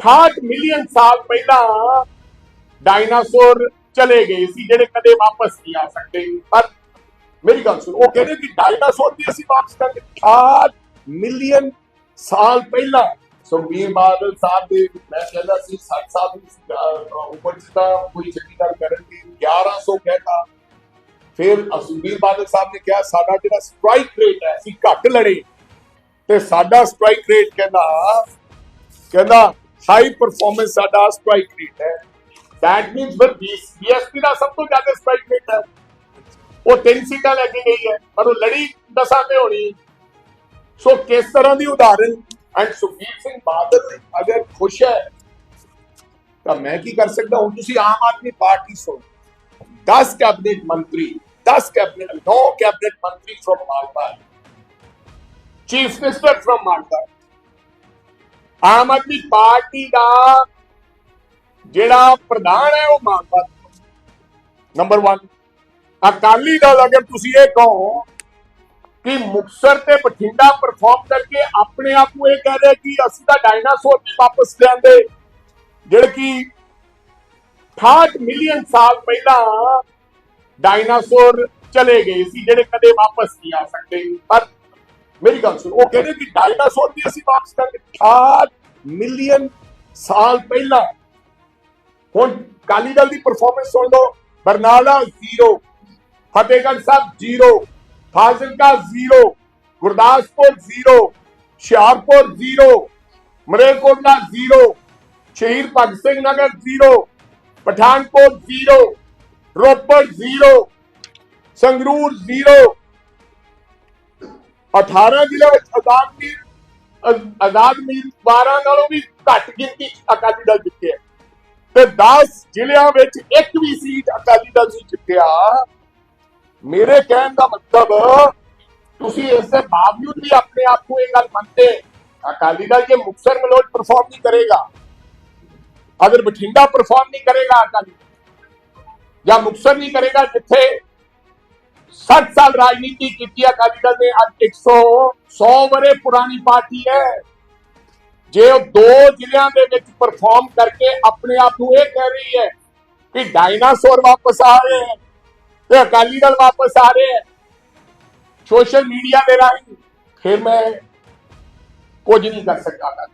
68 million ਸਾਲ ਪਹਿਲਾਂ dinosaur ਚਲੇ ਗਏ ਸੀ ਜਿਹੜੇ ਕਦੇ ਵਾਪਸ ਨਹੀਂ ਆ ਸਕਦੇ। ਪਰ ਮੇਰੀ ਗੱਲ ਸੁਣੋ ਉਹ ਕਹਿੰਦੇ ਕਿ ਡਾਇਨਾਸੌਰ ਵੀ ਅਸੀਂ ਵਾਪਸ ਕਰਾਂਗੇ 68 ਮਿਲੀਅਨ ਸਾਲ ਪਹਿਲਾਂ ਸੁਖਬੀਰ ਬਾਦਲ ਸਾਹਿਬ ਦੇ ਮੈਂ ਕਹਿੰਦਾ ਸੀ 60 ਸਾਲ ਦੀ ਸੀ, ਅਹ, ਉੱਪਰ ਕੋਈ ਚੰਗੀ ਗੱਲ ਕਰਨਗੇ ਦੀ 1100 ਕਹਿਤਾ। ਫਿਰ ਸੁਖਬੀਰ ਬਾਦਲ ਸਾਹਿਬ ਨੇ ਕਿਹਾ ਸਾਡਾ ਜਿਹੜਾ ਸਟ੍ਰਾਈਕ ਰੇਟ ਹੈ ਅਸੀਂ ਘੱਟ ਲੜੇ। ਤੇ ਸਾਡਾ ਸਟ੍ਰਾਈਕ ਰੇਟ ਕਹਿੰਦਾ ਕਹਿੰਦਾ ਹਾਈ ਪਰਫਾਰਮੈਂਸ ਸਾਡਾ ਸਟ੍ਰਾਈਕ ਰੇਟ ਹੈ। ਦੈਟ ਮੀਨਸ ਫਿਰ ਬੀਐਸਪੀ ਦਾ ਸਭ ਤੋਂ ਜ਼ਿਆਦਾ ਸਟ੍ਰਾਈਕ ਰੇਟ ਹੈ। ਉਹ ਤਿੰਨ ਸੀਟਾਂ ਲੈ ਕੇ ਗਈ ਹੈ, ਪਰ ਉਹ ਲੜੀ ਦਸਾਂ ਤੇ ਹੋਣੀ। ਸੋ ਕਿਸ ਤਰ੍ਹਾਂ ਦੀ ਉਦਾਹਰਨ? ਐਂਡ ਸੁਖਬੀਰ ਸਿੰਘ ਬਾਦਲ ਅਗਰ ਖੁਸ਼ ਹੈ, ਤਾਂ ਮੈਂ ਕੀ ਕਰ ਸਕਦਾ? ਹੁਣ ਤੁਸੀਂ ਆਮ ਆਦਮੀ ਪਾਰਟੀ ਸੋ 10 ਕੈਬਨਿਟ ਮੰਤਰੀ 10 ਕੈਬਨਿਟ 9 ਕੈਬਨਿਟ ਮੰਤਰੀ from Malwa chief minister from Malwa Aam Aadmi Party ਦਾ ਜਿਹੜਾ ਪ੍ਰਧਾਨ ਹੈ ਉਹ ਮਾਲਵਾ ਨੰਬਰ 1 ਅਕਾਲੀ ਦਲ, ਅਗਰ ਤੁਸੀਂ ਇਹ ਕਹੋ ਕਿ ਮੁਕਸਰ ਤੇ ਬਠਿੰਡਾ ਪਰਫਾਰਮ ਕਰਕੇ ਆਪਣੇ ਆਪ ਨੂੰ ਇਹ ਕਹਿ ਰਿਹਾ ਕਿ ਅਸੀਂ ਤਾਂ ਡਾਇਨਾਸੌਰ ਵੀ ਵਾਪਸ ਲਿਆਂਦੇ, ਜਿਹੜੇ ਕਿ 68 ਮਿਲੀਅਨ ਸਾਲ ਪਹਿਲਾਂ ਡਾਇਨਾਸੌਰ ਚਲੇ ਗਏ ਸੀ, ਜਿਹੜੇ ਕਦੇ ਵਾਪਸ ਨਹੀਂ ਆ ਸਕਦੇ। ਪਰ ਮੇਰੀ ਗੱਲ ਸੁਣੋ, ਉਹ ਕਹਿੰਦੇ ਕਿ ਡਾਇਨਾਸੌਰ ਵੀ ਅਸੀਂ ਵਾਪਸ ਕਰਾਂਗੇ। 68 ਮਿਲੀਅਨ ਸਾਲ ਪਹਿਲਾਂ ਹੁਣ ਕਾਲੀ ਦਲ ਦੀ ਪਰਫਾਰਮੈਂਸ ਸੁਣ ਲਓ, Barnala zero Fatehgarh Sahib zero Fazilka zero Gurdaspur zero Hoshiarpur zero Malerkotla zero Shaheed Bhagat Singh Nagar zero Pathankot zero Ropar zero Sangrur zero 18 ਜ਼ਿਲ੍ਹੇ ਵਿੱਚ ਆਜ਼ਾਦ ਮੀਰ ਆਜ਼ਾਦ ਮੀਰ 12 ਨਾਲੋਂ ਵੀ ਘੱਟ ਗਿਣਤੀ ਅਕਾਲੀ ਦਲ ਜਿੱਤਿਆ ਤੇ 10 ਜ਼ਿਲ੍ਹਿਆਂ ਵਿੱਚ ਇੱਕ ਵੀ ਸੀਟ ਅਕਾਲੀ ਦਲ ਨਹੀਂ ਜਿੱਤਿਆ। ਮੇਰੇ ਕਹਿਣ ਦਾ ਮਤਲਬ, ਤੁਸੀਂ ਇਸ ਦੇ ਬਾਵਜੂਦ ਵੀ ਆਪਣੇ ਆਪ ਨੂੰ ਇਹ ਗੱਲ ਮੰਨਦੇ, ਅਕਾਲੀ ਦਲ ਜੇ ਮੁਕਸਰ ਮਲੋਟ ਪਰਫਾਰਮ ਨਹੀਂ ਕਰੇਗਾ, ਅਗਰ ਬਠਿੰਡਾ ਪਰਫਾਰਮ ਨਹੀਂ ਕਰੇਗਾ ਅਕਾਲੀ ਜਾਂ ਮੁਕਸਰ ਨਹੀਂ ਕਰੇਗਾ ਜਿੱਥੇ 60 ਸਾਲ ਰਾਜਨੀਤੀ ਕੀਤੀ ਅਕਾਲੀ ਦਲ ਨੇ, ਅੱਜ 100 100 ਵਰੇ ਪੁਰਾਣੀ ਪਾਰਟੀ ਹੈ। ਜੇ ਉਹ ਦੋ ਜ਼ਿਲ੍ਹਿਆਂ ਦੇ ਵਿੱਚ ਪਰਫਾਰਮ ਕਰਕੇ ਆਪਣੇ ਆਪ ਨੂੰ ਇਹ ਕਹਿ ਰਹੀ ਹੈ ਕਿ ਡਾਇਨਾਸੌਰ ਵਾਪਸ ਆ ਰਹੇ ਹੈ ਤੇ ਅਕਾਲੀ ਦਲ ਵਾਪਸ ਆ ਰਹੇ ਹੈ ਸੋਸ਼ਲ ਮੀਡੀਆ ਦੇ ਰਾਹੀਂ ਫਿਰ ਮੈਂ ਕੁਝ ਨਹੀਂ ਕਰ ਸਕਦਾ।